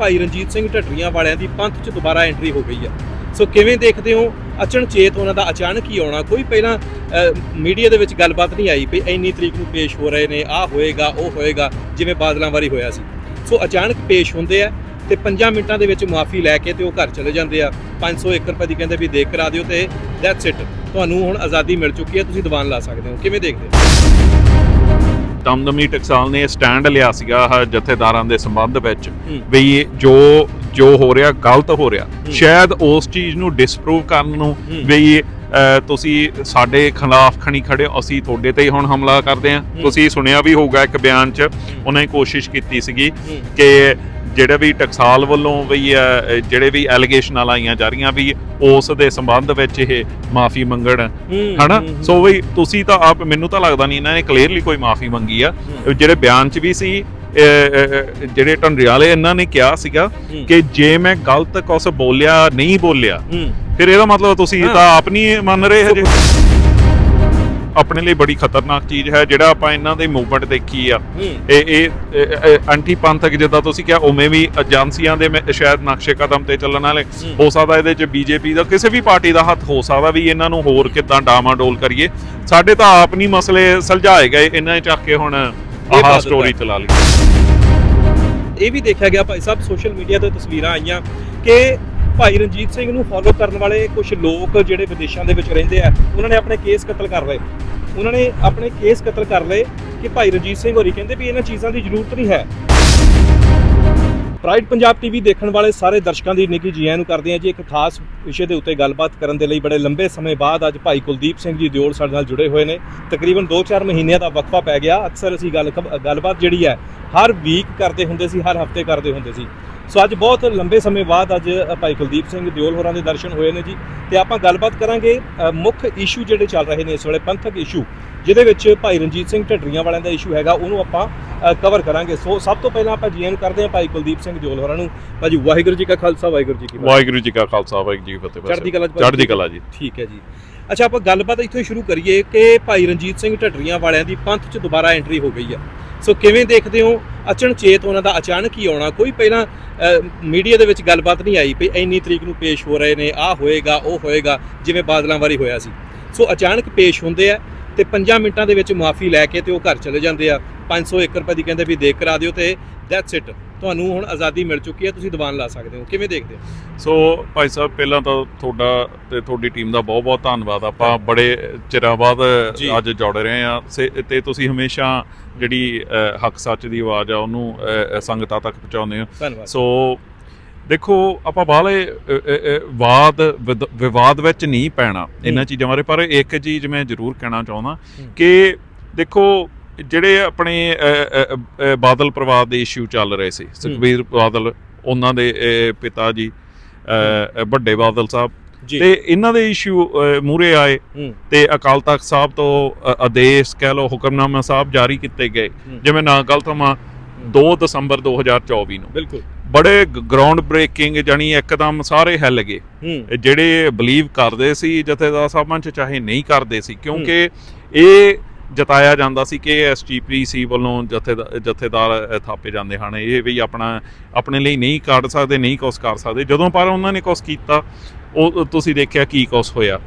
ਭਾਈ ਰਣਜੀਤ ਸਿੰਘ ਢੱਡਰੀਆਂ ਵਾਲਿਆਂ ਦੀ ਪੰਥ 'ਚ ਦੁਬਾਰਾ ਐਂਟਰੀ ਹੋ ਗਈ ਹੈ ਸੋ ਕਿਵੇਂ ਦੇਖਦੇ ਹੋ? ਅਚਨਚੇਤ ਉਹਨਾਂ ਦਾ ਅਚਾਨਕ ਹੀ ਆਉਣਾ। ਕੋਈ ਪਹਿਲਾਂ ਮੀਡੀਆ ਦੇ ਵਿੱਚ ਗੱਲਬਾਤ ਨਹੀਂ ਆਈ ਵੀ ਇੰਨੀ ਤਰੀਕ ਨੂੰ ਪੇਸ਼ ਹੋ ਰਹੇ ਨੇ, ਆਹ ਹੋਏਗਾ, ਉਹ ਹੋਏਗਾ, ਜਿਵੇਂ ਬਾਦਲਾਂ ਵਾਰੀ ਹੋਇਆ ਸੀ। ਸੋ ਅਚਾਨਕ ਪੇਸ਼ ਹੁੰਦੇ ਆ। ਤੇ 5 ਮਿੰਟਾਂ ਦੇ ਵਿੱਚ ਮਾਫੀ ਲੈ ਕੇ ਤੇ ਉਹ ਘਰ ਚਲੇ ਜਾਂਦੇ ਆ 501 ਰੁਪਏ ਦੀ ਕਹਿੰਦੇ ਵੀ ਦੇਖ ਕਰਾ ਦਿਓ ਤੇ ਦੈਟਸ ਇਟ ਤੁਹਾਨੂੰ ਹੁਣ ਆਜ਼ਾਦੀ ਮਿਲ ਚੁੱਕੀ ਹੈ ਤੁਸੀਂ ਦੀਵਾਨ ਲਾ ਸਕਦੇ ਹੋ ਕਿਵੇਂ ਦੇਖਦੇ ਹੋ ਦਮਦਮੀ ਟਕਸਾਲ ਨੇ ਸਟੈਂਡ ਲਿਆ ਸੀਗਾ ਜਥੇਦਾਰਾਂ ਦੇ ਸੰਬੰਧ ਵਿੱਚ। ਵੀ ਜੋ ਜੋ ਹੋ ਰਿਹਾ ਗਲਤ ਹੋ ਰਿਹਾ। ਸ਼ਾਇਦ ਉਸ ਚੀਜ਼ ਨੂੰ ਡਿਸਪਰੂਵ ਕਰਨ ਨੂੰ। ਵੀ ਤੁਸੀਂ ਸਾਡੇ ਖਿਲਾਫ ਖਣੀ ਖੜੇ ਅਸੀਂ ਤੁਹਾਡੇ ਤੇ ਹੀ ਹੁਣ ਹਮਲਾ ਕਰਦੇ ਹੂੰ। ਤੁਸੀਂ ਸੁਣਿਆ ਵੀ ਹੋਊਗਾ ਇੱਕ ਬਿਆਨ 'ਚ ਉਹਨਾਂ ਕੋਸ਼ਿਸ਼ ਕੀਤੀ ਸੀਗੀ। ਕਿ ਜਿਹੜੇ ਵੀ ਟਕਸਾਲ ਵੱਲੋਂ ਵੀ ਜਿਹੜੇ ਵੀ ਐਲੀਗੇਸ਼ਨਾਂ ਲਾਈਆਂ ਜਾ ਰਹੀਆਂ ਵੀ ਉਸ ਦੇ ਸੰਬੰਧ ਵਿੱਚ ਇਹ ਮਾਫੀ ਮੰਗਣ। ਹਨਾ? ਸੋ ਵੀ ਤੁਸੀਂ ਤਾਂ ਆਪ ਮੈਨੂੰ ਤਾਂ ਲੱਗਦਾ ਨਹੀਂ ਇਹਨਾਂ ਨੇ ਕਲੀਅਰਲੀ ਕੋਈ ਮਾਫੀ ਮੰਗੀ ਆ। ਜਿਹੜੇ ਬਿਆਨ 'ਚ ਵੀ ਸੀ ਜਿਹੜੇ ਢੰਡਰੀਆਲੇ ਇਹਨਾਂ ਨੇ ਕਿਹਾ ਸੀਗਾ ਕਿ ਜੇ ਮੈਂ ਗਲਤ ਕੁਝ ਬੋਲਿਆ ਨਹੀਂ ਬੋਲਿਆ ਫਿਰ ਇਹਦਾ ਮਤਲਬ ਤੁਸੀਂ। ਤਾਂ ਆਪ ਨਹੀਂ ਮੰਨ ਰਹੇ ਹਜੇ। ਆਪਣੇ ਲਈ ਬੜੀ ਖਤਰਨਾਕ ਚੀਜ਼ ਹੈ ਜਿਹੜਾ ਆਪਾਂ ਇਹਨਾਂ ਦੇ ਮੂਵਮੈਂਟ ਦੇਖੀ ਆ। ਇਹ ਇਹ ਐਂਟੀ ਪੰਥਕ ਜਿੱਦਾਂ ਤੁਸੀਂ ਕਿਹਾ ਉਵੇਂ ਵੀ ਏਜੰਸੀਆਂ ਦੇ ਸ਼ਾਇਦ ਨਕਸ਼ੇ ਕਦਮ ਤੇ ਚੱਲਣ ਵਾਲੇ। ਹੂੰ। ਸਕਦਾ ਇਹਦੇ ਚ ਬੀਜੇਪੀ ਦਾ ਕਿਸੇ ਵੀ ਪਾਰਟੀ ਦਾ ਹੱਥ ਹੋ ਸਕਦਾ ਵੀ ਇਹਨਾਂ ਨੂੰ ਹੋਰ ਕਿਦਾਂ ਡਾਮਾਡੋਲ ਕਰੀਏ। ਸਾਡੇ ਤਾਂ ਆਪ ਨਹੀਂ ਮਸਲੇ ਸੁਲਝਾਏ ਗਏ ਇਹਨਾਂ ਚੱਕ ਕੇ ਹੁਣ ਆਹ ਸਟੋਰੀ। ਚਲਾ ਲਈ। ਇਹ ਵੀ ਦੇਖਿਆ ਗਿਆ ਭਾਈ ਸਾਹਿਬ ਸੋਸ਼ਲ ਮੀਡੀਆ ਤੇ ਤਸਵੀਰਾਂ ਆਈਆਂ ਕਿ ਭਾਈ ਰਣਜੀਤ ਸਿੰਘ ਨੂੰ ਫੋਲੋ ਕਰਨ ਵਾਲੇ ਕੁਝ ਲੋਕ ਜਿਹੜੇ ਵਿਦੇਸ਼ਾਂ ਦੇ ਵਿੱਚ ਰਹਿੰਦੇ ਆ, ਉਹਨਾਂ ਨੇ ਆਪਣੇ ਕੇਸ ਕਤਲ ਕਰ ਲਏ। ਉਹਨਾਂ ਨੇ ਆਪਣੇ ਕੇਸ ਕਤਲ ਕਰ ਲਏ ਕਿ ਭਾਈ ਰਣਜੀਤ ਸਿੰਘ ਹੋਰੀ ਕਹਿੰਦੇ ਵੀ ਇਹਨਾਂ ਚੀਜ਼ਾਂ ਦੀ ਜ਼ਰੂਰਤ ਨਹੀਂ ਹੈ। ਪ੍ਰਾਈਡ ਪੰਜਾਬ ਟੀਵੀ ਦੇਖਣ ਵਾਲੇ ਸਾਰੇ ਦਰਸ਼ਕਾਂ ਦੀ ਨਿੱਘੀ ਜੀ ਨੂੰ ਕਰਦੇ ਹਾਂ ਜੀ ਇੱਕ ਖਾਸ ਵਿਸ਼ੇ ਦੇ ਉੱਤੇ ਗੱਲਬਾਤ ਕਰਨ ਦੇ ਲਈ ਬੜੇ ਲੰਬੇ ਸਮੇਂ ਬਾਅਦ ਅੱਜ ਭਾਈ ਕੁਲਦੀਪ ਸਿੰਘ ਜੀ ਦਿਓਲ ਸਾਡੇ ਨਾਲ ਜੁੜੇ ਹੋਏ ਨੇ। ਤਕਰੀਬਨ 2-4 ਮਹੀਨਿਆਂ ਦਾ ਵਕਫਾ ਪੈ ਗਿਆ। ਅਕਸਰ ਅਸੀਂ ਗੱਲ ਗੱਲਬਾਤ ਜਿਹੜੀ ਹੈ, ਹਰ ਵੀਕ ਕਰਦੇ ਹੁੰਦੇ ਸੀ, ਹਰ ਹਫ਼ਤੇ ਕਰਦੇ ਹੁੰਦੇ ਸੀ। ਸੋ ਅੱਜ ਬਹੁਤ ਲੰਬੇ ਸਮੇਂ ਬਾਅਦ ਅੱਜ ਭਾਈ ਕੁਲਦੀਪ ਸਿੰਘ ਦਿਓਲ ਹੋਰਾਂ ਦੇ ਦਰਸ਼ਨ ਹੋਏ ਨੇ ਜੀ। ਤੇ ਆਪਾਂ ਗੱਲਬਾਤ ਕਰਾਂਗੇ ਮੁੱਖ ਇਸ਼ੂ ਜਿਹੜੇ ਚੱਲ ਰਹੇ ਨੇ ਇਸ ਵੇਲੇ ਪੰਥਕ ਇਸ਼ੂ ਜਿਹਦੇ ਵਿੱਚ ਭਾਈ ਰਣਜੀਤ ਸਿੰਘ ਢੱਡਰੀਆਂ ਵਾਲਿਆਂ ਦਾ ਇਸ਼ੂ ਹੈਗਾ ਉਹਨੂੰ ਆਪਾਂ ਕਵਰ ਕਰਾਂਗੇ। ਸੋ ਸਭ ਤੋਂ ਪਹਿਲਾਂ ਆਪਾਂ ਜੀਐਨ ਕਰਦੇ ਹਾਂ ਭਾਈ ਕੁਲਦੀਪ ਸਿੰਘ ਦਿਓਲ ਹੋਰਾਂ ਨੂੰ। ਭਾਜੀ ਵਾਹਿਗੁਰੂ ਜੀ ਕਾ ਖਾਲਸਾ ਵਾਹਿਗੁਰੂ ਜੀ ਕੀ ਫਤਿਹ। ਵਾਹਿਗੁਰੂ ਜੀ ਕਾ ਖਾਲਸਾ ਵਾਹਿਗੁਰੂ ਜੀ ਕੀ ਫਤਿਹ। ਚੜ੍ਹਦੀ ਕਲਾ। ਚੜ੍ਹਦੀ ਕਲਾ ਜੀ। ਠੀਕ ਹੈ ਜੀ। ਅੱਛਾ ਆਪਾਂ ਗੱਲਬਾਤ ਇੱਥੋਂ ਸ਼ੁਰੂ ਕਰੀਏ ਕਿ ਭਾਈ ਰਣਜੀਤ ਸਿੰਘ ਢੱਡਰੀਆਂ ਵਾਲਿਆਂ ਦੀ ਪੰਥ 'ਚ ਦੁਬਾਰਾ ਐਂਟਰੀ ਹੋ ਗਈ ਆ। ਸੋ ਕਿਵੇਂ ਦੇਖਦੇ ਹੋ? ਅਚਨਚੇਤ ਉਹਨਾਂ ਦਾ ਅਚਾਨਕ ਹੀ ਆਉਣਾ। ਕੋਈ ਪਹਿਲਾਂ ਮੀਡੀਆ ਦੇ ਵਿੱਚ ਗੱਲਬਾਤ ਨਹੀਂ ਆਈ ਵੀ ਇੰਨੀ ਤਰੀਕ ਨੂੰ ਪੇਸ਼ ਹੋ ਰਹੇ ਨੇ, ਆਹ ਹੋਏਗਾ, ਉਹ ਹੋਏਗਾ, ਜਿਵੇਂ ਬਾਦਲਾਂ ਵਾਰੀ ਹੋਇਆ ਸੀ। ਸੋ ਅਚਾਨਕ ਪੇਸ਼ ਹੁੰਦੇ ਆ। ਤੇ 5 ਮਿੰਟਾਂ ਦੇ ਵਿੱਚ ਮਾਫੀ ਲੈ ਕੇ ਤੇ ਉਹ ਘਰ ਚਲੇ ਜਾਂਦੇ ਆ। 501 ਰੁਪਏ ਦੀ ਕਹਿੰਦੇ ਵੀ ਦੇਖ ਕਰਾ ਦਿਓ ਤੇ ਦੈਟਸ ਇਟ ਤੁਹਾਨੂੰ ਹੁਣ ਆਜ਼ਾਦੀ ਮਿਲ ਚੁੱਕੀ ਹੈ ਤੁਸੀਂ ਦੀਵਾਨ ਲਾ ਸਕਦੇ ਹੋ। ਕਿਵੇਂ ਦੇਖਦੇ ਹੋ? ਸੋ ਭਾਈ ਸਾਹਿਬ ਪਹਿਲਾਂ ਤਾਂ ਤੁਹਾਡਾ ਤੇ ਤੁਹਾਡੀ ਟੀਮ ਦਾ ਬਹੁਤ ਬਹੁਤ ਧੰਨਵਾਦ। ਆਪਾਂ ਬੜੇ ਚਿਰਾਂ ਬਾਅਦ। ਅੱਜ ਜੁੜ ਰਹੇ ਆ ਤੇ ਤੁਸੀਂ ਹਮੇਸ਼ਾ ਜਿਹੜੀ ਹੱਕ ਸੱਚ ਦੀ ਆਵਾਜ਼ ਆ ਉਹਨੂੰ ਸੰਗਤਾਂ ਤੱਕ ਪਹੁੰਚਾਉਂਦੇ ਹੋ। ਸੋ ਦੇਖੋ ਆਪਾਂ ਬਾਹਲੇ ਵਾਦ ਵਿਦ- ਵਿਵਾਦ ਵਿੱਚ ਨਹੀਂ ਪੈਣਾ ਇਹਨਾਂ ਚੀਜ਼ਾਂ ਬਾਰੇ ਪਰ ਇੱਕ ਚੀਜ਼ ਮੈਂ ਜ਼ਰੂਰ ਕਹਿਣਾ ਚਾਹੁੰਦਾ। ਕਿ ਦੇਖੋ ਜਿਹੜੇ ਆਪਣੇ ਬਾਦਲ ਪਰਿਵਾਰ ਦੇ ਇਸ਼ੂ ਚੱਲ ਰਹੇ ਸੀ ਸੁਖਬੀਰ ਬਾਦਲ ਉਹਨਾਂ ਦੇ ਪਿਤਾ ਜੀ ਵੱਡੇ ਬਾਦਲ ਸਾਹਿਬ ਤੇ ਇਹਨਾਂ ਦੇ ਇਸ਼ੂ ਮੂਰੇ ਆਏ ਤੇ ਅਕਾਲ ਤਖਤ ਸਾਹਿਬ ਤੋਂ ਆਦੇਸ਼ ਕਹਿ ਲਓ ਹੁਕਮਨਾਮਾ ਸਾਹਿਬ ਜਾਰੀ ਕੀਤੇ ਗਏ। ਜਿਵੇਂ ਨਾ ਗਲਤ ਹਾਂ। 2 ਦਸੰਬਰ 2024 ਨੂੰ। ਬਿਲਕੁਲ। ਬੜੇ ਗਰਾਊਂਡ ਬ੍ਰੇਕਿੰਗ ਜਾਨੀ ਇੱਕਦਮ ਸਾਰੇ ਹਿੱਲ ਗਏ। ਜਿਹੜੇ ਬਲੀਵ ਕਰਦੇ ਸੀ ਜਥੇਦਾਰ ਸਾਹਿਬਾਂ ਚ ਚਾਹੇ ਨਹੀਂ ਕਰਦੇ ਸੀ ਕਿਉਂਕਿ ਇਹ ਜਤਾਇਆ ਜਾਂਦਾ ਸੀ ਕਿ ਐਸਜੀਪੀਸੀ ਵੱਲੋਂ ਜਥੇਦਾਰ ਥਾਪੇ ਜਾਂਦੇ ਹਨ। ਇਹ ਵੀ ਆਪਣਾ ਆਪਣੇ ਲਈ ਨਹੀਂ ਕੱਢ ਸਕਦੇ ਨਹੀਂ ਕੁਛ ਕਰ ਸਕਦੇ। ਜਦੋਂ ਪਰ ਉਹਨਾਂ ਨੇ ਕੁਛ ਕੀਤਾ ਉਹ ਤੁਸੀਂ ਦੇਖਿਆ ਕੀ ਕੁਛ ਹੋਇਆ।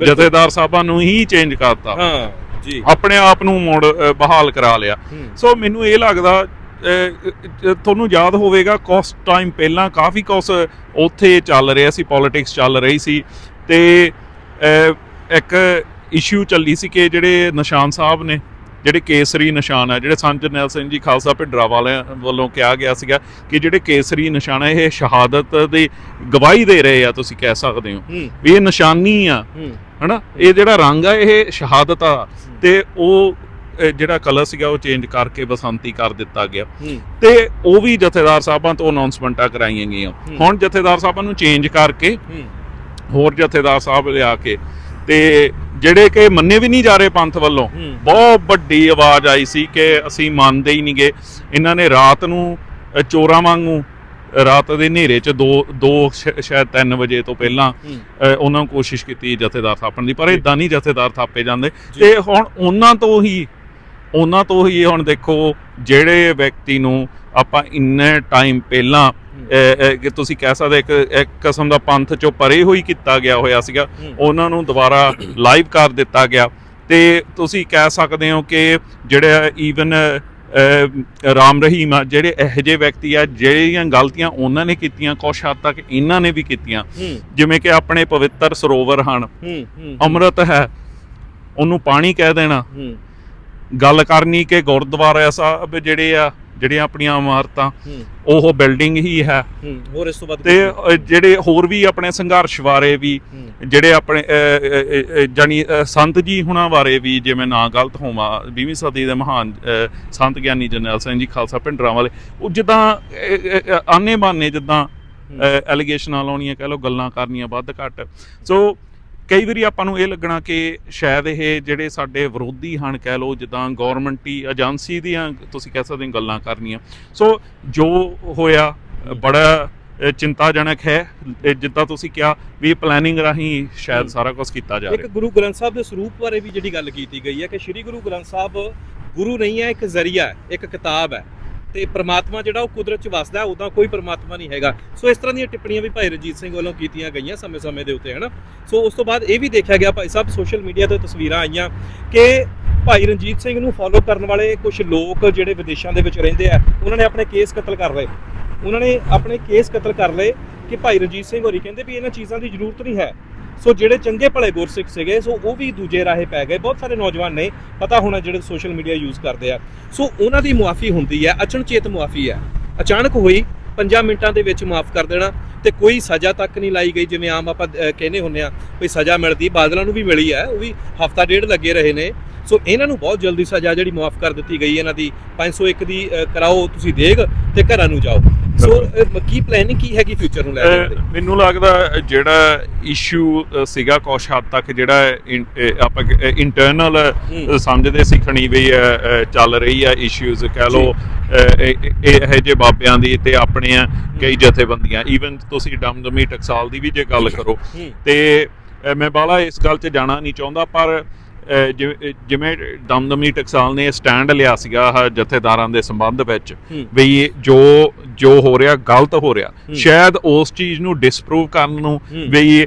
ਜਥੇਦਾਰ ਸਾਹਿਬਾਂ ਨੂੰ ਹੀ ਚੇਂਜ ਕਰਤਾ। ਹਾਂ ਜੀ। ਆਪਣੇ ਆਪ ਨੂੰ ਮੋੜ ਬਹਾਲ ਕਰਾ ਲਿਆ। ਸੋ ਮੈਨੂੰ ਇਹ ਲੱਗਦਾ ਤੁਹਾਨੂੰ ਯਾਦ ਹੋਵੇਗਾ ਕੁਛ ਟਾਈਮ ਪਹਿਲਾਂ ਕਾਫੀ ਕੁਛ ਉੱਥੇ ਚੱਲ ਰਿਹਾ ਸੀ ਪੋਲਿਟਿਕਸ ਚੱਲ ਰਹੀ ਸੀ ਤੇ ਇੱਕ ਇਸ਼ੂ ਚੱਲੀ ਸੀ ਕਿ ਜਿਹੜੇ ਨਿਸ਼ਾਨ ਸਾਹਿਬ ਨੇ ਜਿਹੜੇ ਕੇਸਰੀ ਨਿਸ਼ਾਨ ਆ ਜਿਹੜੇ ਸੰਤ ਜਰਨੈਲ ਸਿੰਘ ਜੀ ਖਾਲਸਾ ਭਿੱਡਰਾ ਵਾਲਿਆਂ ਵੱਲੋਂ ਕਿਹਾ ਗਿਆ ਸੀਗਾ ਕਿ ਜਿਹੜੇ ਕੇਸਰੀ ਨਿਸ਼ਾਨ ਆ ਇਹ ਸ਼ਹਾਦਤ ਦੀ ਗਵਾਹੀ ਦੇ ਰਹੇ ਆ ਤੁਸੀਂ ਕਹਿ ਸਕਦੇ ਹੋ। ਵੀ ਇਹ ਨਿਸ਼ਾਨੀ ਆ ਹਨਾ? ਇਹ ਜਿਹੜਾ ਰੰਗ ਆ ਇਹ ਸ਼ਹਾਦਤ ਆ। ਤੇ ਉਹ ਜਿਹੜਾ ਕਲਰ ਸੀਗਾ ਉਹ ਚੇਂਜ ਕਰਕੇ ਬਸੰਤੀ ਕਰ ਦਿੱਤਾ ਗਿਆ। ਤੇ ਉਹ ਵੀ ਜਥੇਦਾਰ ਸਾਹਿਬਾਂ ਤੋਂ ਅਨਾਉਂਸਮੈਂਟਾਂ ਕਰਾਈਆਂ ਗਈਆਂ। ਹੁਣ ਜਥੇਦਾਰ ਸਾਹਿਬਾਂ ਨੂੰ ਚੇਂਜ ਕਰਕੇ ਹੋਰ ਜਥੇਦਾਰ ਸਾਹਿਬ ਲਿਆ ਕੇ ਤੇ ਜਿਹੜੇ ਕਿ ਮੰਨੇ ਵੀ ਨਹੀਂ ਜਾ ਰਹੇ ਪੰਥ ਵੱਲੋਂ ਬਹੁਤ ਵੱਡੀ ਆਵਾਜ਼ ਆਈ ਸੀ ਕਿ ਅਸੀਂ ਮੰਨਦੇ ਹੀ ਨਹੀਂਗੇ। ਇਹਨਾਂ ਨੇ ਰਾਤ ਨੂੰ ਚੋਰਾਂ ਵਾਂਗੂ ਰਾਤ ਦੇ ਹਨੇਰੇ 'ਚ ਦੋ ਦੋ ਸ਼- ਸ਼ਾਇਦ 3 ਵਜੇ ਤੋਂ ਪਹਿਲਾਂ ਉਹਨਾਂ ਨੂੰ ਕੋਸ਼ਿਸ਼ ਕੀਤੀ ਜਥੇਦਾਰ ਥਾਪਣ ਦੀ ਪਰ। ਇਦਾਂ ਨਹੀਂ ਜਥੇਦਾਰ ਥਾਪੇ ਜਾਂਦੇ। ਤੇ ਹੁਣ ਉਹਨਾਂ ਤੋਂ ਹੀ ਉਹਨਾਂ ਤੋਂ ਹੀ ਹੁਣ ਦੇਖੋ ਜਿਹੜੇ ਵਿਅਕਤੀ ਨੂੰ ਆਪਾਂ ਇੰਨੇ ਟਾਈਮ ਪਹਿਲਾਂ ਕਿ ਤੁਸੀਂ ਕਹਿ ਸਕਦੇ ਇੱਕ ਇੱਕ ਕਿਸਮ ਦਾ ਪੰਥ ਚੋਂ ਪਰੇ ਹੋਈ ਕੀਤਾ ਗਿਆ ਹੋਇਆ ਸੀਗਾ। ਉਹਨਾਂ ਨੂੰ ਦੁਬਾਰਾ ਲਾਈਵ ਕਰ ਦਿੱਤਾ ਗਿਆ। ਤੇ ਤੁਸੀਂ ਕਹਿ ਸਕਦੇ ਹੋ ਕਿ ਜਿਹੜੇ ਈਵਨ ਰਾਮ ਰਹੀਮ ਆ ਜਿਹੜੇ ਇਹੋ ਜਿਹੇ ਵਿਅਕਤੀ ਆ ਜਿਹੜੀਆਂ ਗਲਤੀਆਂ ਉਹਨਾਂ ਨੇ ਕੀਤੀਆਂ ਕੁਛ ਹੱਦ ਤੱਕ ਇਹਨਾਂ ਨੇ ਵੀ ਕੀਤੀਆਂ। ਜਿਵੇਂ ਕਿ ਆਪਣੇ ਪਵਿੱਤਰ ਸਰੋਵਰ ਹਨ ਅੰਮ੍ਰਿਤ ਹੈ ਉਹਨੂੰ ਪਾਣੀ ਕਹਿ ਦੇਣਾ। ਗੱਲ ਕਰਨੀ ਕਿ ਗੁਰਦੁਆਰਾ ਸਾਹਿਬ ਜਿਹੜੇ ਆ ਜਿਹੜੀਆਂ ਆਪਣੀਆਂ ਇਮਾਰਤਾਂ ਉਹ ਬਿਲਡਿੰਗ ਹੀ ਹੈ। ਹੋਰ ਇਸ ਤੋਂ ਬਾਅਦ ਤੇ ਜਿਹੜੇ ਹੋਰ ਵੀ ਆਪਣੇ ਸੰਘਰਸ਼ ਬਾਰੇ ਵੀ ਜਿਹੜੇ ਆਪਣੇ ਅ, ਸੰਤ ਜੀ ਹੁਣਾਂ ਬਾਰੇ ਵੀ ਜਿਵੇਂ ਨਾ ਗਲਤ ਹੋਵਾਂ 20ਵੀਂ ਸਦੀ ਦੇ ਮਹਾਨ ਸੰਤ ਗਿਆਨੀ ਜਰਨੈਲ ਸਿੰਘ ਜੀ ਖਾਲਸਾ ਪਿੰਡਰਾਂ ਵਾਲੇ ਉਹ ਜਿੱਦਾਂ ਆਨੇ ਬਾਨੇ ਜਿੱਦਾਂ ਐਲੀਗੇਸ਼ਨਾਂ ਲਾਉਣੀਆਂ ਕਹਿ ਲਓ ਗੱਲਾਂ ਕਰਨੀਆਂ ਵੱਧ ਘੱਟ। ਸੋ ਕਈ ਵਾਰੀ ਆਪਾਂ ਨੂੰ ਇਹ ਲੱਗਣਾ ਕਿ ਸ਼ਾਇਦ ਇਹ ਜਿਹੜੇ ਸਾਡੇ ਵਿਰੋਧੀ ਹਨ ਕਹਿ ਲਓ ਜਿੱਦਾਂ ਗਵਰਨਮੈਂਟੀ ਏਜੰਸੀ ਦੀਆਂ ਤੁਸੀਂ ਕਹਿ ਸਕਦੇ ਹੋ ਗੱਲਾਂ ਕਰਨੀਆਂ। ਸੋ ਜੋ ਹੋਇਆ ਬੜਾ ਚਿੰਤਾਜਨਕ ਹੈ। ਜਿੱਦਾਂ ਤੁਸੀਂ ਕਿਹਾ ਵੀ ਪਲੈਨਿੰਗ ਰਾਹੀਂ ਸ਼ਾਇਦ। ਸਾਰਾ ਕੁਝ ਕੀਤਾ ਜਾ ਇੱਕ ਗੁਰੂ ਗ੍ਰੰਥ ਸਾਹਿਬ ਦੇ ਸਰੂਪ ਬਾਰੇ ਵੀ ਜਿਹੜੀ ਗੱਲ ਕੀਤੀ ਗਈ ਹੈ ਕਿ ਸ੍ਰੀ ਗੁਰੂ ਗ੍ਰੰਥ ਸਾਹਿਬ ਗੁਰੂ ਨਹੀਂ ਹੈ ਇੱਕ ਜ਼ਰੀਆ ਹੈ ਇੱਕ ਕਿਤਾਬ ਹੈ। ਤੇ ਪ੍ਰਮਾਤਮਾ ਜਿਹੜਾ ਉਹ ਕੁਦਰਤ 'ਚ ਵਸਦਾ ਹੈ ਉਦਾਂ ਕੋਈ ਪ੍ਰਮਾਤਮਾ ਨਹੀਂ ਹੈਗਾ। ਸੋ ਇਸ ਤਰ੍ਹਾਂ ਦੀਆਂ ਟਿੱਪਣੀਆਂ ਵੀ ਭਾਈ ਰਣਜੀਤ ਸਿੰਘ ਵੱਲੋਂ ਕੀਤੀਆਂ ਗਈਆਂ ਸਮੇਂ-ਸਮੇਂ ਦੇ ਉੱਤੇ, ਹਨਾ? ਸੋ ਉਸ ਤੋਂ ਬਾਅਦ ਇਹ ਵੀ ਦੇਖਿਆ ਗਿਆ ਭਾਈ ਸਾਹਿਬ ਸੋਸ਼ਲ ਮੀਡੀਆ ਤੇ ਤਸਵੀਰਾਂ ਆਈਆਂ ਕਿ ਭਾਈ ਰਣਜੀਤ ਸਿੰਘ ਨੂੰ ਫੋਲੋ ਕਰਨ ਵਾਲੇ ਕੁਝ ਲੋਕ ਜਿਹੜੇ ਵਿਦੇਸ਼ਾਂ ਦੇ ਵਿੱਚ ਰਹਿੰਦੇ ਆ, ਉਹਨਾਂ ਨੇ ਆਪਣੇ ਕੇਸ ਕਤਲ ਕਰ ਲਏ। ਉਹਨਾਂ ਨੇ ਆਪਣੇ ਕੇਸ ਕਤਲ ਕਰ ਲਏ ਕਿ ਭਾਈ ਰਣਜੀਤ ਸਿੰਘ ਹੋਰੀ ਕਹਿੰਦੇ ਵੀ ਇਹਨਾਂ ਚੀਜ਼ਾਂ ਦੀ ਜ਼ਰੂਰਤ ਨਹੀਂ ਹੈ। ਸੋ ਜਿਹੜੇ ਚੰਗੇ ਭਲੇ ਗੁਰਸਿੱਖ ਸੀਗੇ, ਸੋ ਉਹ ਵੀ ਦੂਜੇ ਰਾਹੇ ਪੈ ਗਏ। ਬਹੁਤ ਸਾਰੇ ਨੌਜਵਾਨ ਨੇ ਪਤਾ ਹੋਣਾ ਜਿਹੜੇ ਸੋਸ਼ਲ ਮੀਡੀਆ ਯੂਜ਼ ਕਰਦੇ ਆ। ਸੋ ਉਹਨਾਂ ਦੀ ਮੁਆਫੀ ਹੁੰਦੀ ਹੈ, ਅਚਨਚੇਤ ਮੁਆਫੀ ਹੈ। ਅਚਾਨਕ ਹੋਈ 5 ਮਿੰਟਾਂ ਦੇ ਵਿੱਚ ਮਾਫ ਕਰ ਦੇਣਾ ਤੇ ਕੋਈ ਸਜ਼ਾ ਤੱਕ ਨਹੀਂ ਲਾਈ ਗਈ, ਜਿਵੇਂ ਆਮ ਆਪਾਂ ਕਹਿੰਦੇ ਹੁੰਨੇ ਆ ਕੋਈ ਸਜ਼ਾ ਮਿਲਦੀ, ਬਾਦਲਾਂ ਨੂੰ ਵੀ ਮਿਲੀ ਹੈ, ਉਹ ਵੀ ਹਫਤਾ ਡੇਢ ਲੱਗੇ ਰਹੇ ਨੇ। ਸੋ ਇਹਨਾਂ ਨੂੰ ਬਹੁਤ ਜਲਦੀ ਸਜ਼ਾ ਜਿਹੜੀ ਮਾਫ ਕਰ ਦਿੱਤੀ ਗਈ, ਇਹਨਾਂ ਦੀ 501 ਦੀ ਕਰਾਓ, ਤੁਸੀਂ ਦੇਖ ਤੇ ਘਰਾਂ ਨੂੰ ਜਾਓ। ਸੋ ਅਹ, ਕੀ ਪਲੈਨਿੰਗ ਕੀ ਹੈਗੀ ਫਿਊਚਰ ਨੂੰ ਲੈ ਕੇ? ਅਹ ਮੈਨੂੰ ਲੱਗਦਾ ਜਿਹੜਾ ਇਸ਼ੂ ਸੀਗਾ ਕੁਛ ਹੱਦ ਤੱਕ ਜਿਹੜਾ ਇਨ- ਅਹ ਆਪਾਂ ਇੰਟਰਨਲ ਹੂੰ। ਸਮਝਦੇ ਸੀ ਖਣੀ ਵੀ ਅਹ, ਅਹ, ਚੱਲ ਰਹੀ ਆ ਇਸ਼ੂਜ਼ ਕਹਿ ਲੋ ਇਹ ਇਹ ਜਿਹੇ ਬਾਬਿਆਂ ਦੀ ਤੇ ਆਪਣੇ ਕਈ ਜਥੇਬੰਦੀਆਂ। ਈਵਨ ਤੁਸੀਂ ਡਮਡਮੀ ਟਕਸਾਲ ਦੀ ਵੀ ਜੇ ਗੱਲ ਕਰੋ। ਹੂੰ। ਤੇ ਅਹ, ਮੈਂ ਬਾਲਾ ਇਸ ਗੱਲ 'ਚ ਜਾਣਾ ਨਹੀਂ ਚਾਹੁੰਦਾ ਪਰ ਜਿਵੇਂ ਦਮਦਮੀ ਟਕਸਾਲ ਨੇ ਸਟੈਂਡ ਲਿਆ ਸੀਗਾ ਜਥੇਦਾਰਾਂ ਦੇ ਸੰਬੰਧ ਵਿੱਚ ਵੀ ਜੋ ਜੋ ਹੋ ਰਿਹਾ ਗਲਤ ਹੋ ਰਿਹਾ। ਸ਼ਾਇਦ ਉਸ ਚੀਜ਼ ਨੂੰ ਡਿਸਪਰੂਵ ਕਰਨ ਨੂੰ। ਵੀ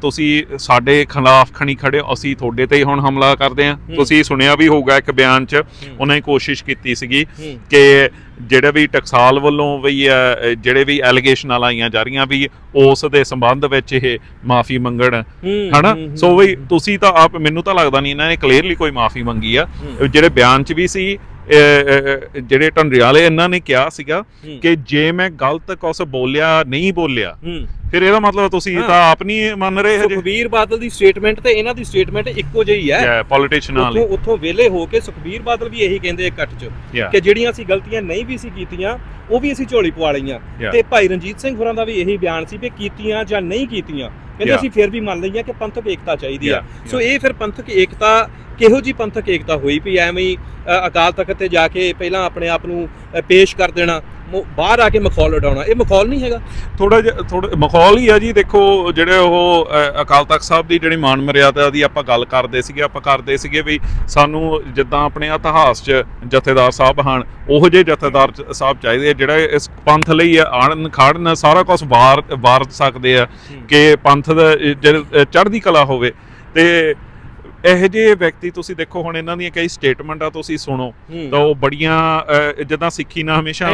ਤੁਸੀਂ ਸਾਡੇ ਖਿਲਾਫ ਖਣੀ ਖੜੇ ਅਸੀਂ ਤੁਹਾਡੇ ਤੇ ਹੀ ਹੁਣ ਹਮਲਾ ਕਰਦੇ ਹੂੰ। ਤੁਸੀਂ ਸੁਣਿਆ ਵੀ ਹੋਊਗਾ ਇੱਕ ਬਿਆਨ 'ਚ ਉਹਨਾਂ ਨੇ ਕੋਸ਼ਿਸ਼ ਕੀਤੀ ਸੀਗੀ ਕਿ ਜਿਹੜੇ ਵੀ ਟਕਸਾਲ ਵੱਲੋਂ ਵੀ ਜਿਹੜੇ ਵੀ ਐਲੀਗੇਸ਼ਨਾਂ ਲਾਈਆਂ ਜਾ ਰਹੀਆਂ ਵੀ ਉਸ ਦੇ ਸੰਬੰਧ ਵਿੱਚ ਇਹ ਮਾਫੀ ਮੰਗਣ ਹਨਾ? ਸੋ ਵੀ ਤੁਸੀਂ ਤਾਂ ਆਪ ਮੈਨੂੰ ਤਾਂ ਲੱਗਦਾ ਨਹੀਂ ਇਹਨਾਂ ਨੇ ਕਲੀਅਰਲੀ ਕੋਈ ਮਾਫੀ ਮੰਗੀ ਆ। ਜਿਹੜੇ ਬਿਆਨ 'ਚ ਵੀ ਸੀ ਜਿਹੜੇ ਢੰਡਰੀਆਲੇ ਇਹਨਾਂ ਨੇ ਕਿਹਾ ਸੀਗਾ। ਕਿ ਜੇ ਮੈਂ ਗਲਤ ਕੁਝ ਬੋਲਿਆ ਨਹੀਂ ਬੋਲਿਆ ਫਿਰ ਇਹਦਾ ਮਤਲਬ ਤੁਸੀਂ। ਤਾਂ ਆਪ ਨਹੀਂ ਮੰਨ ਰਹੇ ਹਜੇ ਸੁਖਬੀਰ ਬਾਦਲ ਦੀ ਸਟੇਟਮੈਂਟ ਤੇ ਇਹਨਾਂ ਦੀ ਸਟੇਟਮੈਂਟ ਇੱਕੋ ਜਿਹੀ ਹੈ ਪੋਲੀਟੀਸ਼ੀਅਨ ਵਾਲੀ ਉੱਥੋਂ ਉੱਥੋਂ ਵਿਹਲੇ ਹੋ ਕੇ ਸੁਖਬੀਰ ਬਾਦਲ ਵੀ ਇਹੀ ਕਹਿੰਦੇ ਇਕੱਠ 'ਚ. ਕਿ ਜਿਹੜੀਆਂ ਅਸੀਂ ਗਲਤੀਆਂ ਨਹੀਂ ਵੀ ਸੀ ਕੀਤੀਆਂ ਉਹ ਵੀ ਅਸੀਂ ਝੋਲੀ ਪਵਾ ਲਈਆਂ. ਤੇ ਭਾਈ ਰਣਜੀਤ ਸਿੰਘ ਹੋਰਾਂ ਦਾ ਵੀ ਇਹੀ ਬਿਆਨ ਸੀ ਵੀ ਕੀਤੀਆਂ ਜਾਂ ਨਹੀਂ ਕੀਤੀਆਂ ਕਹਿੰਦੇ. ਅਸੀਂ ਫਿਰ ਵੀ ਮੰਨ ਲਈਆਂ ਕਿ ਪੰਥਕ ਏਕਤਾ ਚਾਹੀਦੀ ਆ ਸੋ ਇਹ ਫਿਰ ਪੰਥਕ ਏਕਤਾ ਕਿਹੋ ਜੀ ਪੰਥਕ ਏਕਤਾ ਹੋਈ ਵੀ ਐਵੇਂ ਹੀ ਅਕਾਲ ਤਖਤ ਤੇ ਜਾ ਕੇ ਪਹਿਲਾਂ ਆਪਣੇ ਆਪ ਨੂੰ ਪੇਸ਼ ਕਰ ਦੇਣਾ ਮੋ- ਬਾਹਰ ਆ ਕੇ ਮਖੌਲ ਉਡਾਉਣਾ। ਇਹ ਮਖੌਲ ਨਹੀਂ ਹੈਗਾ। ਥੋੜਾ ਜਿਹਾ ਥੋੜਾ ਮਖੌਲ ਹੀ ਆ ਜੀ। ਦੇਖੋ ਜਿਹੜੇ ਉਹ ਅ, ਅਕਾਲ ਤਖਤ ਸਾਹਿਬ ਦੀ ਜਿਹੜੀ ਮਾਨ ਮਰਿਆਦਾ ਦੀ ਆਪਾਂ ਗੱਲ ਕਰਦੇ ਸੀਗੇ ਆਪਾਂ ਕਰਦੇ ਸੀਗੇ ਵੀ ਸਾਨੂੰ ਜਿੱਦਾਂ ਆਪਣੇ ਇਤਿਹਾਸ 'ਚ ਜਥੇਦਾਰ ਸਾਹਿਬ ਹਨ ਉਹੋ ਜਿਹੇ ਜਥੇਦਾਰ ਚ- ਸਾਹਿਬ ਚਾਹੀਦੇ ਆ ਜਿਹੜਾ ਇਸ ਪੰਥ ਲਈ ਆੜਨ ਖਾੜਨ ਸਾਰਾ ਕੁਝ ਵਾਰ ਵਾਰ ਸਕਦੇ ਆ ਕਿ ਪੰਥ ਦਾ ਜਿਹੜੀ ਚੜ੍ਹਦੀ ਕਲਾ ਹੋਵੇ। ਤੇ ਇਹੋ ਜਿਹੇ ਵਿਅਕਤੀ ਤੁਸੀਂ ਦੇਖੋ ਹੁਣ ਇਹਨਾਂ ਦੀਆਂ ਕਈ ਸਟੇਟਮੈਂਟਾਂ ਤੁਸੀਂ ਸੁਣੋ। ਤਾਂ ਉਹ ਬੜੀਆਂ ਜਿੱਦਾਂ ਸਿੱਖੀ ਨਾ ਹਮੇਸ਼ਾ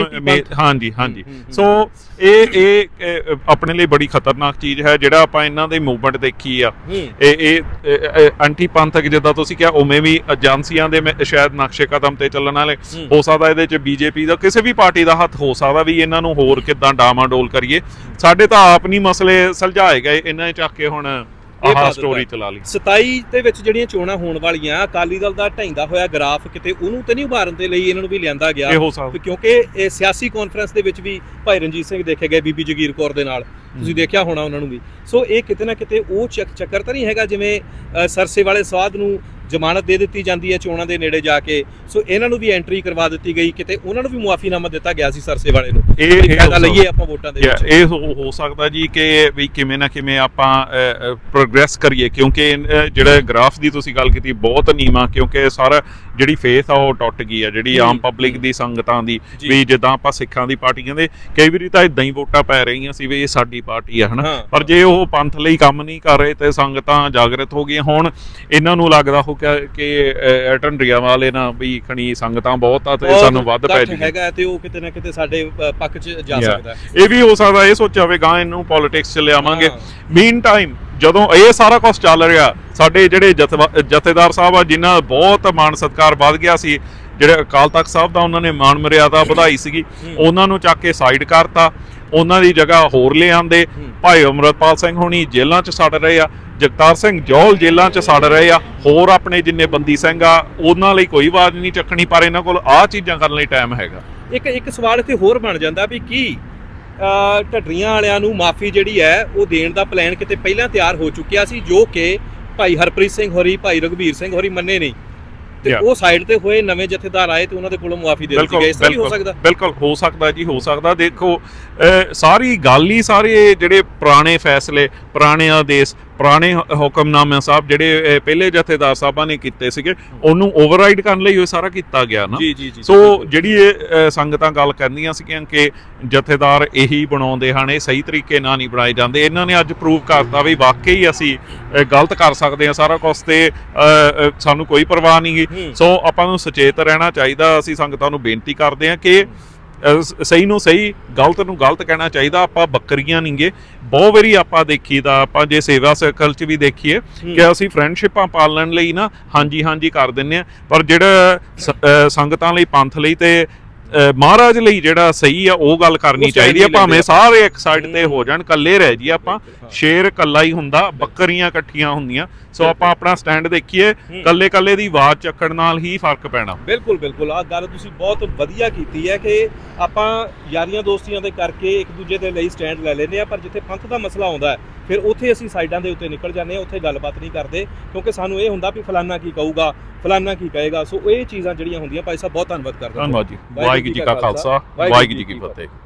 ਹਾਂਜੀ ਹਾਂਜੀ। ਸੋ ਇਹ ਇਹ ਆਪਣੇ ਲਈ ਬੜੀ ਖਤਰਨਾਕ ਚੀਜ਼ ਹੈ ਜਿਹੜਾ ਆਪਾਂ ਇਹਨਾਂ ਦੇ ਮੂਵਮੈਂਟ ਦੇਖੀ ਆ ਇਹ ਇਹ ਐਂਟੀ ਪੰਥਕ ਜਿੱਦਾਂ ਤੁਸੀਂ ਕਿਹਾ ਉਵੇਂ ਵੀ ਏਜੰਸੀਆਂ ਦੇ ਸ਼ਾਇਦ ਨਕਸ਼ੇ ਕਦਮ ਤੇ ਚੱਲਣ ਵਾਲੇ ਹੂੰ। ਹੋ ਸਕਦਾ ਇਹਦੇ ਚ ਬੀਜੇਪੀ ਦਾ ਕਿਸੇ ਵੀ ਪਾਰਟੀ ਦਾ ਹੱਥ ਹੋ ਸਕਦਾ ਵੀ ਇਹਨਾਂ ਨੂੰ ਹੋਰ ਕਿਦਾਂ ਡਾਮਾਡੋਲ ਕਰੀਏ ਸਾਡੇ ਤਾਂ ਆਪ ਨਹੀਂ ਮਸਲੇ ਸੁਲਝਾਏ ਗਏ ਇਹਨਾਂ ਨੇ ਚੱਕ ਕੇ ਹੁਣ ਪਾ ਆਹ ਦਿੱਤਾ। ਸਟੋਰੀ ਚਲਾ ਲਈ। 27 ਦੇ ਵਿੱਚ ਜਿਹੜੀਆਂ ਚੋਣਾਂ ਹੋਣ ਵਾਲੀਆਂ ਅਕਾਲੀ ਦਲ ਦਾ ਢੈਂਦਾ ਹੋਇਆ ਗ੍ਰਾਫ ਕਿਤੇ ਉਹਨੂੰ ਤੇ ਨਹੀਂ ਉਭਾਰਨ ਦੇ ਲਈ ਇਹਨਾਂ ਨੂੰ ਵੀ ਲਿਆਂਦਾ ਗਿਆ। ਇਹ ਹੋ ਸਕਦਾ ਵੀ ਕਿਉਂਕਿ ਇਹ ਸਿਆਸੀ ਕਾਨਫਰੰਸ ਦੇ ਵਿੱਚ ਵੀ ਭਾਈ ਰਣਜੀਤ ਸਿੰਘ ਦੇਖੇ ਗਏ ਬੀਬੀ ਜਗੀਰ ਕੌਰ ਦੇ ਨਾਲ। ਤੁਸੀਂ ਦੇਖਿਆ ਹੋਣਾ ਉਹਨਾਂ ਨੂੰ ਵੀ। ਸੋ ਇਹ ਕਿਤੇ ਨਾ ਕਿਤੇ ਉਹ ਚੱਕ ਚੱਕਰ ਤਾਂ ਨਹੀਂ ਹੈਗਾ ਜਿਵੇਂ ਅ, ਸਰਸੇ ਵਾਲੇ ਸਵਾਦ ਨੂੰ ਜ਼ਮਾਨਤ ਦੇ ਦਿੱਤੀ ਜਾਂਦੀ ਹੈ ਚੋਣਾਂ ਦੇ ਨੇੜੇ ਜਾ ਕੇ। ਸੋ ਇਹਨਾਂ ਨੂੰ ਵੀ ਐਂਟਰੀ ਕਰਵਾ ਦਿੱਤੀ ਗਈ ਕਿਤੇ ਉਹਨਾਂ ਨੂੰ ਵੀ ਮੁਆਫੀਨਾਮਾ ਦਿੱਤਾ ਗਿਆ ਸੀ ਸਰਸੇ ਵਾਲੇ ਨੂੰ। ਇਹ ਫਾਇਦਾ ਲਈਏ ਆਪਾਂ ਵੋਟਾਂ ਦੇ ਵਿੱਚ। ਇਹ ਹੋ ਸਕਦਾ ਜੀ ਕਿ ਵੀ ਕਿਵੇਂ ਨਾ ਕਿਵੇਂ ਆਪਾਂ ਪ੍ਰੋਗਰੈਸ ਕਰੀਏ ਕਿਉਂਕਿ ਜਿਹੜਾ ਗ੍ਰਾਫ ਦੀ ਤੁਸੀਂ ਗੱਲ ਕੀਤੀ ਬਹੁਤ ਨੀਵਾਂ ਕਿਉਂਕਿ ਸਾਰਾ ਜਿਹੜੀ ਫੇਥ ਆ ਉਹ ਟੁੱਟ ਗਈ ਆ ਜਿਹੜੀ ਆਮ ਪਬਲਿਕ ਦੀ ਸੰਗਤਾਂ ਦੀ। ਵੀ ਜਿੱਦਾਂ ਆਪਾਂ ਸਿੱਖਾਂ ਦੀ ਪਾਰਟੀ ਕਹਿੰਦੇ ਕਈ ਵਾਰੀ ਤਾਂ ਇਦਾਂ ਹੀ ਵੋਟਾਂ ਪੈ ਰਹੀਆਂ ਸੀ ਵੀ ਇਹ ਸਾਡੀ ਪਾਰਟੀ ਆ ਹਨਾ। ਪਰ ਜੇ ਉਹ ਪੰਥ ਲਈ ਕੰਮ ਨਹੀਂ ਕਰ ਰਹੇ ਤੇ ਸੰਗਤਾਂ ਜਾਗਰਤ ਹੋ ਗਈਆਂ ਹੁਣ ਇਹਨਾਂ ਨੂੰ ਲੱਗਦਾ ਹੋ ਕਿ ਅਟੰਡਰੀਆ ਵਾਲੇ ਨਾ ਵੀ ਖਣੀ ਸੰਗਤਾਂ ਬਹੁਤ ਆ ਤੇ ਸਾਨੂੰ ਵੱਧ ਪੈ ਜੀ ਹੈਗਾ ਤੇ ਉਹ ਕਿਤੇ ਨਾ ਕਿਤੇ ਸਾਡੇ ਪੱਖ 'ਚ ਜਾ. ਸਕਦਾ। ਇਹ ਵੀ ਹੋ ਸਕਦਾ ਇਹ ਸੋਚਿਆ ਹੋਵੇ ਗਾਂ ਇਹਨੂੰ ਪੋਲਿਟਿਕਸ ਚ ਲਿਆਵਾਂਗੇ। ਮੀਨ ਟਾਈਮ ਜਦੋਂ ਇਹ ਸਾਰਾ ਕੁਝ ਚੱਲ ਰਿਹਾ, ਸਾਡੇ ਜਿਹੜੇ ਜਥੇਵਾ- ਜਥੇਦਾਰ ਸਾਹਿਬ ਆ, ਜਿਨ੍ਹਾਂ ਦਾ ਬਹੁਤ ਮਾਣ ਸਤਿਕਾਰ ਵੱਧ ਗਿਆ ਸੀ, ਜਿਹੜੇ ਅਕਾਲ ਤਖਤ ਸਾਹਿਬ ਦਾ ਉਹਨਾਂ ਨੇ ਮਾਣ ਮਰਿਆਦਾ ਵਧਾਈ ਸੀਗੀ, ਉਹਨਾਂ ਨੂੰ ਚੱਕ ਕੇ ਸਾਈਡ ਕਰਤਾ, ਉਹਨਾਂ ਦੀ ਜਗ੍ਹਾ ਹੋਰ ਲਿਆਂਦੇ, ਭਾਈ ਅਮਰਤਪਾਲ ਸਿੰਘ ਹੋਣੀ ਜੇਲ੍ਹਾਂ 'ਚ ਸੜ ਰਹੇ ਆ, ਜਗਤਾਰ ਸਿੰਘ ਜੌਲ ਜੇਲ੍ਹਾਂ 'ਚ ਸੜ ਰਹੇ ਆ, ਹੋਰ ਆਪਣੇ ਜਿੰਨੇ ਬੰਦੀ ਸਿੰਘ ਆ, ਉਹਨਾਂ ਲਈ ਕੋਈ ਆਵਾਜ਼ ਨਹੀਂ ਚੱਕਣੀ, ਪਰ ਇਹਨਾਂ ਕੋਲ ਆਹ ਚੀਜ਼ਾਂ ਕਰਨ ਲਈ ਟਾਈਮ ਹੈਗਾ। ਇੱਕ ਇੱਕ ਸਵਾਲ ਇੱਥੇ ਹੋਰ ਬਣ ਜਾਂਦਾ ਵੀ ਕੀ ਢੱਡਰੀਆਂ ਵਾਲਿਆਂ ਨੂੰ ਮਾਫੀ ਜਿਹੜੀ ਹੈ ਉਹ ਦੇਣ ਦਾ ਪਲਾਨ ਕਿਤੇ ਪਹਿਲਾਂ ਤਿਆਰ ਹੋ ਚੁੱਕਿਆ ਸੀ ਜੋ ਕਿ ਭਾਈ ਹਰਪ੍ਰੀਤ ਸਿੰਘ ਹੋਰੀ ਭਾਈ ਰਘਬੀਰ ਸਿੰਘ ਹੋਰੀ ਮੰਨੇ ਨਹੀਂ। ਤੇ. ਉਹ ਸਾਈਡ ਤੇ ਹੋਏ ਨਵੇਂ ਜਥੇਦਾਰ ਆਏ ਤੇ ਉਹਨਾਂ ਦੇ ਕੋਲੋਂ ਮੁਆਫੀ ਦੇ ਦਿੱਤੀ ਗਈ। ਇਸ ਤਰ੍ਹਾਂ ਹੋ ਸਕਦਾ? ਬਿਲਕੁਲ ਹੋ ਸਕਦਾ ਜੀ ਹੋ ਸਕਦਾ। ਦੇਖੋ ਸਾਰੀ ਗੱਲ ਹੀ ਸਾਰੇ ਜਿਹੜੇ ਪੁਰਾਣੇ ਫੈਸਲੇ ਪੁਰਾਣੇ ਆਦੇਸ਼ ਪੁਰਾਣੇ ਹੁਕਮਨਾਮੇ ਸਾਹਿਬ ਜਿਹੜੇ ਪਹਿਲੇ ਜਥੇਦਾਰ ਸਾਹਿਬਾਂ ਨੇ ਕੀਤੇ ਸੀਗੇ ਉਹਨੂੰ ਓਵਰਰਾਈਡ ਕਰਨ ਲਈ ਉਹ ਸਾਰਾ ਕੀਤਾ ਗਿਆ ਨਾ। ਸੋ ਜਿਹੜੀ ਇਹ ਸੰਗਤਾਂ ਗੱਲ ਕਰਨੀਆਂ ਸੀਗੀਆਂ ਕਿ ਜਥੇਦਾਰ ਇਹੀ ਬਣਾਉਂਦੇ ਹਨ ਇਹ ਸਹੀ ਤਰੀਕੇ ਨਾਲ ਨਹੀਂ ਬਣਾਏ ਜਾਂਦੇ। ਇਹਨਾਂ ਨੇ ਅੱਜ ਪ੍ਰੂਵ ਕਰਤਾ ਵੀ ਵਾਕਈ ਅਸੀਂ ਗਲਤ ਕਰ ਸਕਦੇ ਹਾਂ ਸਾਰਾ ਕੁਝ ਤੇ ਸਾਨੂੰ ਕੋਈ ਪਰਵਾਹ ਨਹੀਂ। ਸੋ ਆਪਾਂ ਨੂੰ ਸੁਚੇਤ ਰਹਿਣਾ ਚਾਹੀਦਾ। ਅਸੀਂ ਸੰਗਤਾਂ ਨੂੰ ਬੇਨਤੀ ਕਰਦੇ ਹਾਂ ਕਿ ਸਹੀ ਨੂੰ ਸਹੀ ਗਲਤ ਨੂੰ ਗਲਤ ਕਹਿਣਾ ਚਾਹੀਦਾ ਆਪਾਂ ਬੱਕਰੀਆਂ ਨਹੀਂਗੇ ਬਹੁਤ ਵਾਰੀ ਆਪਾਂ ਦੇਖੀਦਾ ਆਪਾਂ ਜੇ ਸੇਵਾ ਸਰਕਲ 'ਚ ਵੀ ਦੇਖੀਏ। ਕਿ ਅਸੀਂ ਫਰੈਂਡਸ਼ਿਪਾਂ ਪਾਲਣ ਲਈ ਨਾ ਹਾਂਜੀ ਹਾਂਜੀ ਕਰ ਦਿੰਨੇ ਆ ਪਰ ਜਿਹੜਾ ਸੰਗਤਾਂ ਲਈ ਪੰਥ ਲਈ ਤੇ ਮਹਾਰਾਜ ਲਈ ਜਿਹੜਾ ਸਹੀ ਆ ਉਹ ਗੱਲ ਕਰਨੀ ਚਾਹੀਦੀ ਆ ਭਾਵੇਂ। ਸਾਰੇ ਇੱਕ ਸਾਈਡ ਤੇ ਹੂੰ। ਜਾਣ ਕੱਲੇ ਰਹਿ ਜੀ ਆਪਾਂ। ਸ਼ੇਰ ਕੱਲਾ ਹੀ ਹੁੰਦਾ ਬੱਕਰੀਆਂ ਇਕੱਠੀਆਂ ਹੁੰਦੀਆਂ ਸੋ ਆਪਾਂ ਆਪਣਾ ਸਟੈਂਡ ਦੇਖੀਏ। ਕੱਲੇ ਕੱਲੇ ਦੀ ਆਵਾਜ਼ ਚੱਕਣ ਨਾਲ ਹੀ ਫ਼ਰਕ ਪੈਣਾ। ਬਿਲਕੁਲ ਬਿਲਕੁਲ। ਆ ਗੱਲ ਤੁਸੀਂ ਬਹੁਤ ਵਧੀਆ ਕੀਤੀ ਹੈ ਕਿ ਆਪਾਂ ਯਾਰੀਆਂ ਦੋਸਤੀਆਂ ਦੇ ਕਰਕੇ ਇੱਕ ਦੂਜੇ ਦੇ ਲਈ ਸਟੈਂਡ ਲੈ ਲੈਂਦੇ ਆ ਪਰ ਜਿੱਥੇ ਪੰਥ ਦਾ ਮਸਲਾ ਆਉਂਦਾ ਫਿਰ ਉੱਥੇ ਅਸੀਂ ਸਾਈਡਾਂ ਦੇ ਉੱਤੇ ਨਿਕਲ ਜਾਂਦੇ ਆ ਉੱਥੇ ਗੱਲਬਾਤ ਨਹੀਂ ਕਰਦੇ ਕਿਉਂਕਿ ਸਾਨੂੰ ਇਹ ਹੁੰਦਾ ਵੀ ਫਲਾਨਾ ਕੀ ਕਹੂਗਾ ਫਲਾਨਾ ਕੀ ਕਹੇਗਾ। ਸੋ ਇਹ ਚੀਜ਼ਾਂ ਜਿਹੜੀਆਂ ਹੁੰਦੀਆਂ ਭਾਈ ਸਾਹਿਬ ਬਹੁਤ ਧੰਨਵਾਦ ਕਰਦਾ ਧੰਨਵਾਦ ਜੀ। ਵਾਹਿਗੁਰੂ ਜੀ ਕਾ ਖਾਲਸਾ। ਵਾਹਿਗੁਰੂ ਜੀ ਕੀ ਫਤਿਹ।